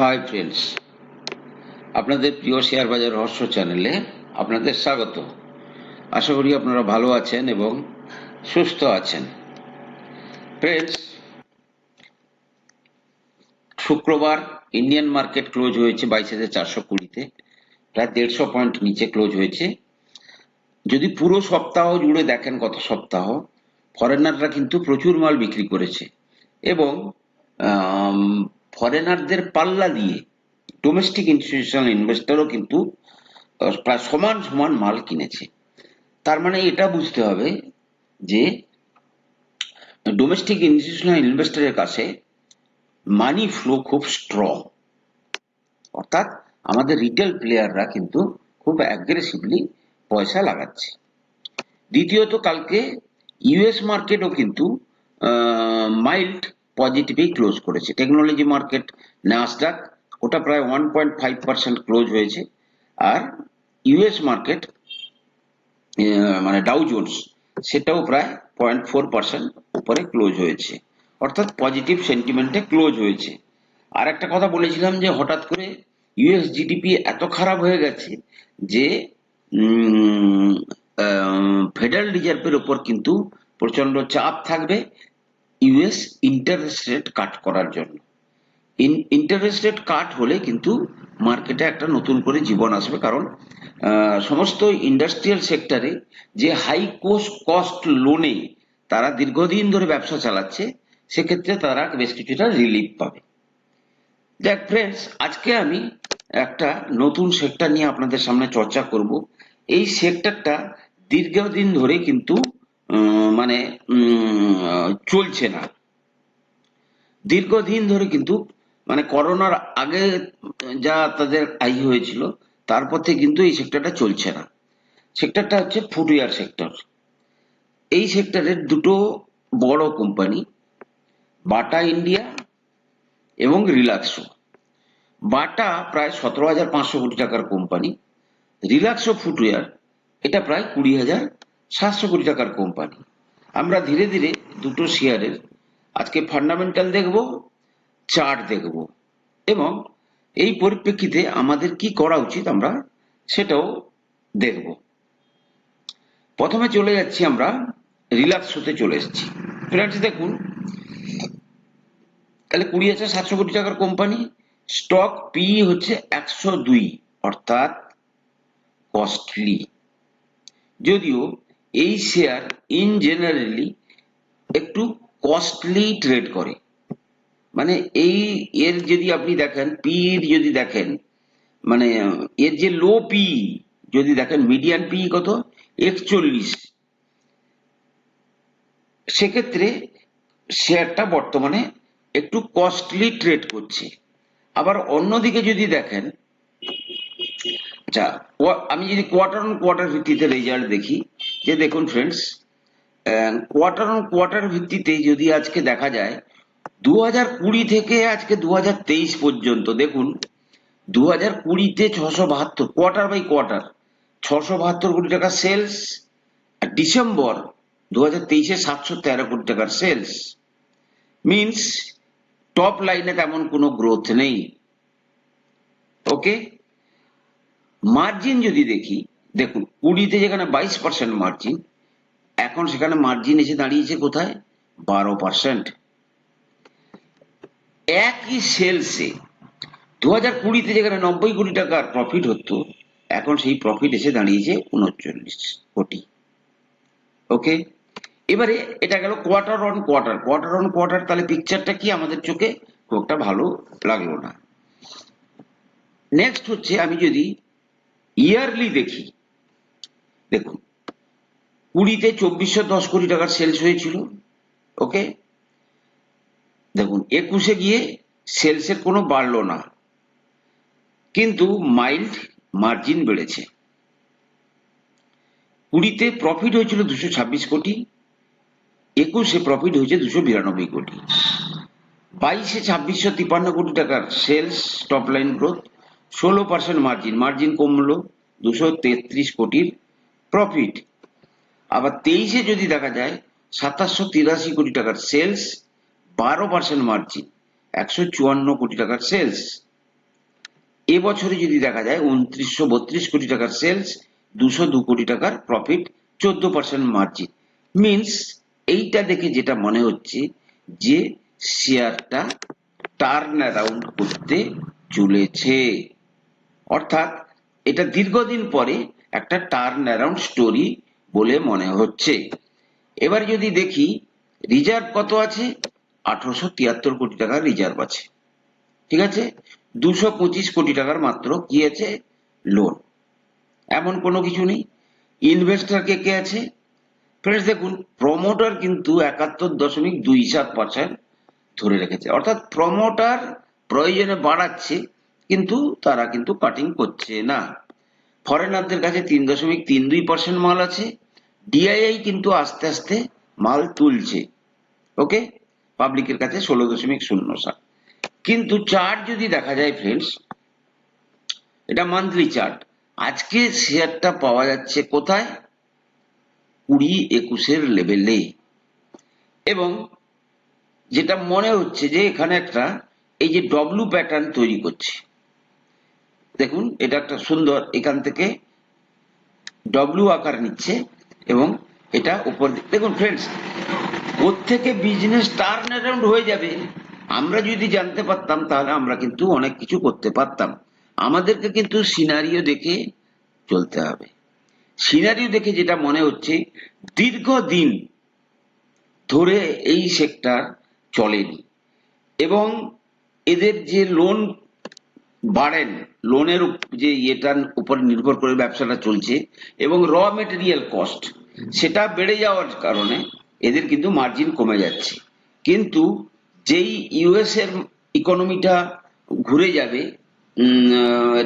Hi friends, আপনাদের প্রিয় share বাজার রহস্য চ্যানেলে আপনাদের স্বাগত। আশা করি আপনারা ভালো আছেন এবং সুস্থ আছেন। ফ্রেন্ডস, শুক্রবার ইন্ডিয়ান মার্কেট ক্লোজ হয়েছে বাইশ হাজার চারশো কুড়িতে, প্রায় দেড়শো পয়েন্ট নিচে ক্লোজ হয়েছে। যদি পুরো সপ্তাহ জুড়ে দেখেন গত সপ্তাহ, ফরেনাররা কিন্তু প্রচুর মাল বিক্রি করেছে এবং ফরেনারদের পাল্লা দিয়ে ডোমেস্টিক ইনস্টিটিউশনাল ইনভেস্টরও কিন্তু প্রায় সমান সমান মাল কিনেছে। তার মানে এটা বুঝতে হবে যে ডোমেস্টিক ইনস্টিটিউশনাল ইনভেস্টরের কাছে মানি ফ্লো খুব স্ট্রং অর্থাৎ আমাদের রিটেল প্লেয়াররা কিন্তু খুব অ্যাগ্রেসিভলি পয়সা লাগাচ্ছে। দ্বিতীয়ত কালকে ইউএস মার্কেটও কিন্তু মাইল্ড পজিটিভেই ক্লোজ করেছে। টেকনোলজি মার্কেট নাসডাক ওটা প্রায় one point five percent close হয়েছে। আর ইউএস মার্কেট মানে ডাউ জোন্স সেটাও প্রায় পয়েন্ট ফোর পার্সেন্ট উপরে ক্লোজ হয়েছে। অর্থাৎ পজিটিভ সেন্টিমেন্টে ক্লোজ হয়েছে। আর একটা কথা বলেছিলাম যে হঠাৎ করে ইউএস জিডিপি এত খারাপ হয়ে গেছে যে ফেডারেল রিজার্ভের ওপর কিন্তু প্রচণ্ড চাপ থাকবে। ইউএস ইন্টারেস্ট রেট কাট করার জন্য। ইন্টারেস্ট রেট কাট হলে কিন্তু মার্কেটে একটা নতুন করে জীবন আসবে। কারণ সমস্ত ইন্ডাস্ট্রিয়াল সেক্টরে যে হাই কোস্ট কস্ট লোনে তারা দীর্ঘদিন ধরে ব্যবসা চালাচ্ছে, সেক্ষেত্রে তারা বেশ কিছুটা রিলিফ পাবে। দেখ ফ্রেন্ডস আজকে আমি একটা নতুন সেক্টর নিয়ে আপনাদের সামনে চর্চা করব। এই সেক্টরটা দীর্ঘদিন ধরে কিন্তু মানে চলছে না। দীর্ঘদিন ধরে কিন্তু মানে করোনার আগে যা তাদের আই হয়েছিল, তারপর থেকে কিন্তু এই সেক্টরটা চলছে না। সেক্টরটা হচ্ছে ফুটওয়্যার সেক্টর এই সেক্টরের দুটো বড় কোম্পানি বাটা ইন্ডিয়া এবং রিল্যাক্সো বাটা প্রায় সতেরো হাজার পাঁচশো কোটি টাকার কোম্পানি রিল্যাক্সো ফুটওয়্যার এটা প্রায় কুড়ি হাজার সাতশো কোটি টাকার কোম্পানি। আমরা ধীরে ধীরে দুটো শেয়ারের আজকে ফান্ডামেন্টাল দেখব চার্ট দেখব এবং এই পরিপ্রেক্ষিতে আমাদের কি করা উচিত আমরা সেটাও দেখব। প্রথমে চলে যাচ্ছি আমরা রিল্যাক্স হতে চলে এসেছি। দেখুন, তাহলে কুড়ি হাজার সাতশো কোটি টাকার কোম্পানি স্টক পি হচ্ছে একশো দুই, অর্থাৎ কস্টলি যদিও এই শেয়ার ইন জেনারেলি একটু কস্টলি ট্রেড করে। মানে এই এর যদি আপনি দেখেন পি যদি দেখেন মানে এর যে লো পি যদি দেখেন মিডিয়ান পি কত? একচল্লিশ। সেক্ষেত্রে শেয়ারটা বর্তমানে একটু কস্টলি ট্রেড করছে। আবার অন্যদিকে যদি দেখেন আচ্ছা আমি যদি কোয়ার্টার অন কোয়ার্টার ভিত্তিতে রেজাল্ট দেখি যে দেখুন ফ্রেন্ডস কোয়ার্টার অন কোয়ার্টার ভিত্তিতে যদি আজকে দেখা যায় দু হাজার কুড়ি থেকে আজকে দু হাজার তেইশ পর্যন্ত দেখুন দু হাজার কুড়িতে ছশো বাহাত্তর কোয়ার্টার বাই কোয়ার্টার ছশো বাহাত্তর কোটি টাকা সেলস আর ডিসেম্বর দু হাজার তেইশে সাতশো তেরো কোটি টাকার সেলস মিনস টপ লাইনে তেমন কোনো গ্রোথ নেই। ওকে মার্জিন যদি দেখি দেখুন, কুড়িতে যেখানে বাইশ পার্সেন্ট মার্জিন এখন সেখানে মার্জিন এসে দাঁড়িয়েছে কোথায়? বারো পার্সেন্ট একই সেলসে দু হাজার কুড়িতে যেখানে নব্বই কোটি টাকার প্রফিট হতো, এখন সেই প্রফিট এসে দাঁড়িয়েছে উনচল্লিশ কোটি। ওকে এবারে এটা গেল quarter on quarter quarter on quarter তাহলে পিকচারটা কি আমাদের চোখে? খুব একটা ভালো লাগল না। নেক্সট হচ্ছে আমি যদি ইয়ারলি দেখি দেখুন, কুড়িতে চব্বিশশো দশ কোটি টাকার সেলস হয়েছিল ওকে দেখুন, একুশে গিয়ে সেলসের কোনো বাড়লো না, কিন্তু মাইল্ড মার্জিন বেড়েছে। কুড়িতে প্রফিট হয়েছিল দুশো ছাব্বিশ কোটি, একুশে প্রফিট হয়েছে দুশো বিরানব্বই কোটি। বাইশে ছাব্বিশশো তিপ্পান্ন কোটি টাকার সেলস টপ লাইন গ্রোথ ষোলো পার্সেন্ট মার্জিন মার্জিন কমলো দুশো তেত্রিশ কোটির প্রফিট। আবার তেইশে যদি দেখা যায়, সাতাশশো তিরাশি কোটি টাকার সেলস, বারো পার্সেন্ট মার্জিন, একশো চুয়ান্ন কোটি টাকার সেলস। এবছরে যদি দেখা যায়, উনত্রিশশো বত্রিশ কোটি টাকার সেলস, দুশো দু কোটি টাকার প্রফিট, চোদ্দ পার্সেন্ট মার্জিন। মিনস, এইটা দেখে যেটা মনে হচ্ছে যে শেয়ারটা টার্ন অ্যারাউন্ড করতে চলেছে। অর্থাৎ, এটা দীর্ঘদিন পরে একটা টার্ন অ্যারাউন্ড স্টোরি বলে মনে হচ্ছে। এবার যদি দেখি রিজার্ভ কত আছে? আঠারোশো তিয়াত্তর কোটি টাকার রিজার্ভ আছে। ঠিক আছে? দুশো পঁচিশ কোটি টাকার মাত্র কি আছে? লোন এমন কোনো কিছু নেই। ইনভেস্টর কে কে আছে? ফ্রেন্ডস দেখুন প্রমোটার কিন্তু একাত্তর দশমিক দুই সাত পার্সেন্ট ধরে রেখেছে। অর্থাৎ প্রমোটার প্রয়োজনে বাড়াচ্ছে, কিন্তু তারা কিন্তু কাটিং করছে না। ফরেনারদের কাছে তিন দশমিক তিন দুই পার্সেন্ট মাল আছে। ডিআইআই কিন্তু আস্তে আস্তে মাল তুলছে। ওকে? পাবলিকের কাছে ষোলো দশমিক শূন্য সাত। কিন্তু চার্ট যদি দেখা যায় ফ্রেন্ডস এটা মান্থলি চার্ট আজকে শেয়ারটা পাওয়া যাচ্ছে কোথায়? কুড়ি একুশের লেভেলে এবং যেটা মনে হচ্ছে যে এখানে একটা, এই যে ডব্লু প্যাটার্ন তৈরি করছে। দেখুন, এটা একটা সুন্দর, এখান থেকে ডব্লু আকার নিচ্ছে এবং এটা উপর দেখুন ফ্রেন্ডস থেকে বিজনেস টার্ন অ্যারাউন্ড হয়ে যাবে। আমরা যদি জানতে পারতাম, তাহলে আমরা কিন্তু অনেক কিছু করতে পারতাম। আমাদেরকে কিন্তু সিনারিও দেখে চলতে হবে। সিনারিও দেখে যেটা মনে হচ্ছে, দীর্ঘদিন ধরে এই সেক্টর চলেনি। এবং এদের যে লোন বাড়েন লোনের যে ইয়েটার উপর নির্ভর করে ব্যবসাটা চলছে, এবং র মেটেরিয়াল কস্ট সেটা বেড়ে যাওয়ার কারণে এদের কিন্তু মার্জিন কমে যাচ্ছে। কিন্তু যেই ইউএস এর ইকোনমিটা ঘুরে যাবে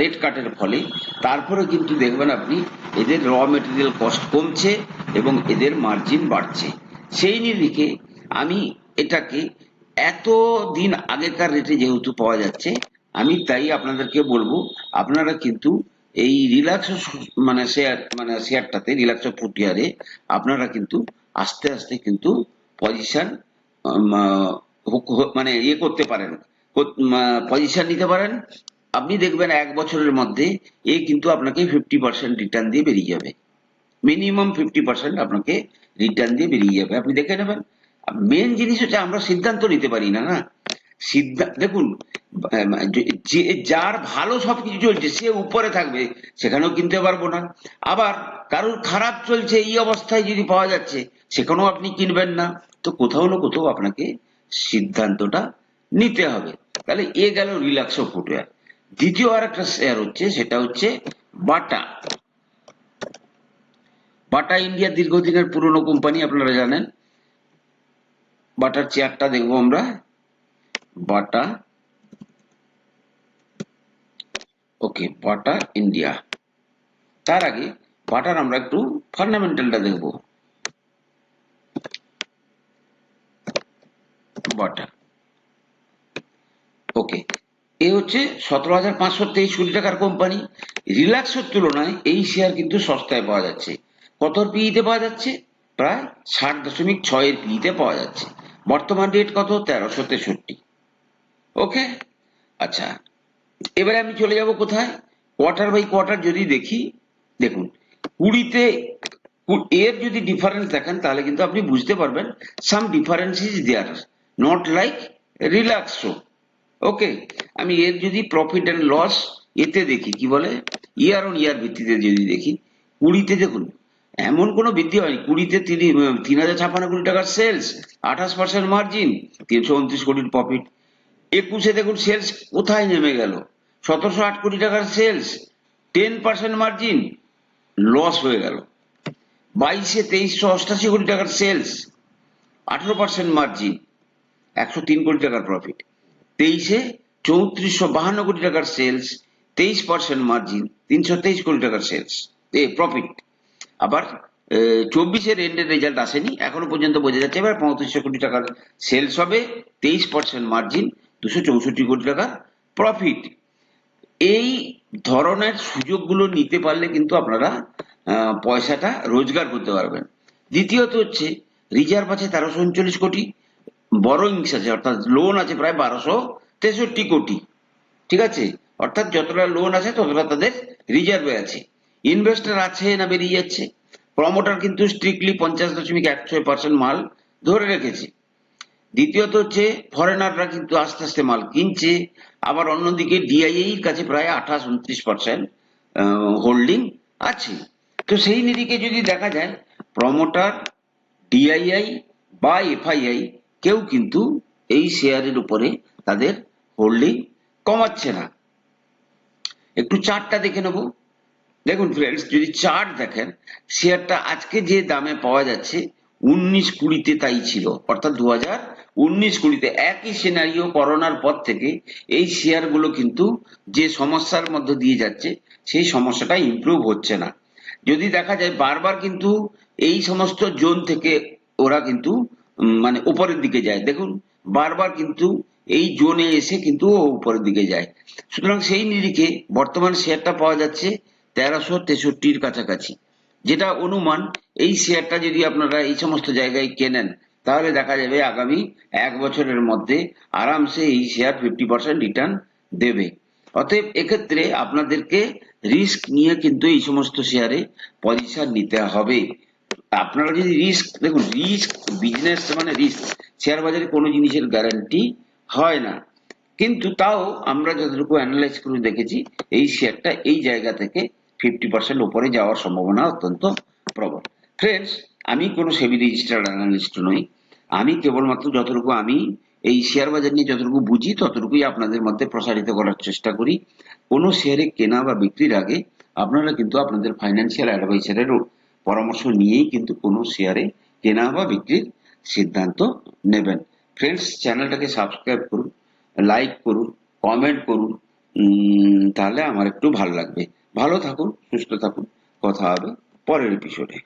রেট কাটের ফলে, তারপরে কিন্তু দেখবেন আপনি এদের র মেটেরিয়াল কস্ট কমছে এবং এদের মার্জিন বাড়ছে। সেই নিরিখে আমি এটাকে এত দিন আগেকার রেটে যেহেতু পাওয়া যাচ্ছে আমি তাই আপনাদেরকে বলব, আপনারা কিন্তু এই রিল্যাক্স মানে শেয়ার মানে শেয়ারটাতে, রিল্যাক্স ফুটিয়ারে আপনারা কিন্তু আস্তে আস্তে কিন্তু পজিশন মানে ইয়ে করতে পারেন। পজিশন নিতে পারেন। আপনি দেখবেন এক বছরের মধ্যে এ কিন্তু আপনাকে ফিফটি পার্সেন্ট রিটার্ন দিয়ে বেরিয়ে যাবে। মিনিমাম ফিফটি পার্সেন্ট আপনাকে রিটার্ন দিয়ে বেরিয়ে যাবে। আপনি দেখে নেবেন। মেন জিনিস হচ্ছে আমরা সিদ্ধান্ত নিতে পারি না না? সিদ্ধান্ত দেখুন যে যার ভালো সবকিছু চলছে, সে উপরে থাকবে, সেখানেও কিনতে পারব না। আবার কারোর খারাপ চলছে, এই অবস্থায় যদি পাওয়া যাচ্ছে, সেখানেও আপনি কিনবেন না। তো কোথাও না কোথাও আপনাকে সিদ্ধান্তটা নিতে হবে। তাহলে এ গেল রিল্যাক্সো ফুটওয়্যার দ্বিতীয় আর একটা শেয়ার হচ্ছে, সেটা হচ্ছে বাটা। বাটা ইন্ডিয়া দীর্ঘদিনের পুরনো কোম্পানি, আপনারা জানেন। বাটার চেয়ারটা দেখব আমরা। বাটা ওকে বাটা ইন্ডিয়া তার আগে বাটার আমরা একটু ফান্ডামেন্টালটা দেখব। বাটা। ওকে এ হচ্ছে সতেরো হাজার পাঁচশো তেইশ কোটি টাকার কোম্পানি রিল্যাক্সের তুলনায় এই শেয়ার কিন্তু সস্তায় পাওয়া যাচ্ছে। কত পিইতে পাওয়া যাচ্ছে? প্রায় ষাট দশমিক ছয়ের পিইতে পাওয়া যাচ্ছে। বর্তমান রেট কত? তেরোশো তেষট্টি। ওকে? আচ্ছা এবারে আমি চলে যাব কোথায়? কোয়ার্টার বাই কোয়ার্টার যদি দেখি, দেখুন, কুড়িতে এর যদি ডিফারেন্স দেখেন, তাহলে কিন্তু আপনি বুঝতে পারবেন some difference is there not like Relaxo okay? আমি এর যদি প্রফিট অ্যান্ড লস এতে দেখি, কি বলে? ইয়ার অন ইয়ার ভিত্তিতে যদি দেখি, কুড়িতে দেখুন, এমন কোনো বৃদ্ধি হয়নি, কুড়িতে তিনি তিন হাজার ছাপ্পান্ন কোটি টাকার সেলস আঠাশ পার্সেন্ট মার্জিন তিনশো উনত্রিশ কোটির প্রফিট একুশে দেখুন সেলস কোথায় নেমে গেল? সতেরোশো আট কোটি টাকার sales ten percent margin loss হয়ে গেল। বাইশে তেইশশো অষ্টাশি কোটি টাকার সেলস আঠেরো পার্সেন্ট মার্জিন একশো তিন কোটি টাকার প্রফিট তেইশে চৌত্রিশশো বাহান্ন কোটি টাকার সেলস তেইশ পার্সেন্ট মার্জিন তিনশো তেইশ কোটি টাকার সেলস এ প্রফিট আবার চব্বিশের এন্ডের রেজাল্ট আসেনি, এখনও পর্যন্ত বোঝা যাচ্ছে এবার পঁয়ত্রিশশো কোটি টাকার সেলস হবে, তেইশ পার্সেন্ট মার্জিন দুশো চৌষট্টি কোটি টাকা প্রফিট এই ধরনের সুযোগগুলো নিতে পারলে কিন্তু আপনারা পয়সাটা রোজগার করতে পারবেন। দ্বিতীয়ত হচ্ছে রিজার্ভ আছে তেরোশো উনচল্লিশ কোটি বড়োইংস আছে, অর্থাৎ লোন আছে প্রায় বারোশো তেষট্টি কোটি। ঠিক আছে? অর্থাৎ যতটা লোন আছে, ততটা তাদের রিজার্ভে আছে। ইনভেস্টর আছে না বেরিয়ে যাচ্ছে? প্রমোটার কিন্তু স্ট্রিক্টলি পঞ্চাশ দশমিক এক ছয় পার্সেন্ট মাল ধরে রেখেছে। দ্বিতীয়ত হচ্ছে ফরেনাররা কিন্তু আস্তে আস্তে মাল কিনছে, আবার অন্যদিকে ডিআইএর কাছে প্রায় আঠাশ, উনত্রিশ পার্সেন্ট হোল্ডিং আছে। তো সেই নিরিখে যদি দেখা যায় প্রমোটার ডিআইআই বা এফআইআই কেউ কিন্তু এই শেয়ারের উপরে তাদের হোল্ডিং কমাচ্ছে না। একটু চার্টটা দেখে নেব। দেখুন ফ্রেন্ডস যদি চার্ট দেখেন শেয়ারটা আজকে যে দামে পাওয়া যাচ্ছে, উনিশ কুড়িতে তাই ছিল, অর্থাৎ দু হাজার উনিশ কুড়িতে একই সিনারিও করোনার পর থেকে এই শেয়ারগুলো কিন্তু যে সমস্যার মধ্যে দিয়ে যাচ্ছে, সেই সমস্যাটা ইমপ্রুভ হচ্ছে না। যদি দেখা যায় বারবার কিন্তু এই সমস্ত জোন থেকে ওরা কিন্তু মানে উপরের দিকে যায়। দেখুন, বারবার কিন্তু এই জোনে এসে কিন্তু ও উপরের দিকে যায়। সুতরাং সেই নিরিখে বর্তমান শেয়ারটা পাওয়া যাচ্ছে তেরোশো তেষট্টির কাছাকাছি। যেটা অনুমান, এই শেয়ারটা যদি আপনারা এই সমস্ত জায়গায় কেনেন তাহলে দেখা যাবে আগামী এক বছরের মধ্যে আরামসে এই শেয়ার ফিফটি পার্সেন্ট রিটার্ন দেবে। অতএব এক্ষেত্রে আপনাদেরকে রিস্ক নিয়ে কিন্তু এই সমস্ত শেয়ারে পজিশন নিতে হবে। আপনারা যদি রিস্ক দেখুন রিস্ক বিজনেস মানে রিস্ক শেয়ার বাজারে কোনো জিনিসের গ্যারান্টি হয় না। কিন্তু তাও আমরা যতটুকু অ্যানালাইজ করে দেখেছি, এই শেয়ারটা এই জায়গা থেকে ফিফটি পার্সেন্ট উপরে যাওয়ার সম্ভাবনা অত্যন্ত প্রবল। ফ্রেন্ডস আমি কোনো সেবি রেজিস্টার্ড অ্যানালিস্ট নই। আমি কেবলমাত্র যতটুকু আমি এই শেয়ার বাজার নিয়ে যতটুকু বুঝি, ততটুকুই আপনাদের মধ্যে প্রসারিত করার চেষ্টা করি। কোনো শেয়ারে কেনা বা বিক্রির আগে আপনারা কিন্তু আপনাদের ফাইন্যান্সিয়াল অ্যাডভাইসারের পরামর্শ নিয়েই কিন্তু কোনো শেয়ারে কেনা বা বিক্রির সিদ্ধান্ত নেবেন। ফ্রেন্ডস চ্যানেলটাকে সাবস্ক্রাইব করুন লাইক করুন কমেন্ট করুন তাহলে আমার একটু ভালো লাগবে। ভালো থাকুন, সুস্থ থাকুন। কথা হবে পরের এপিসোডে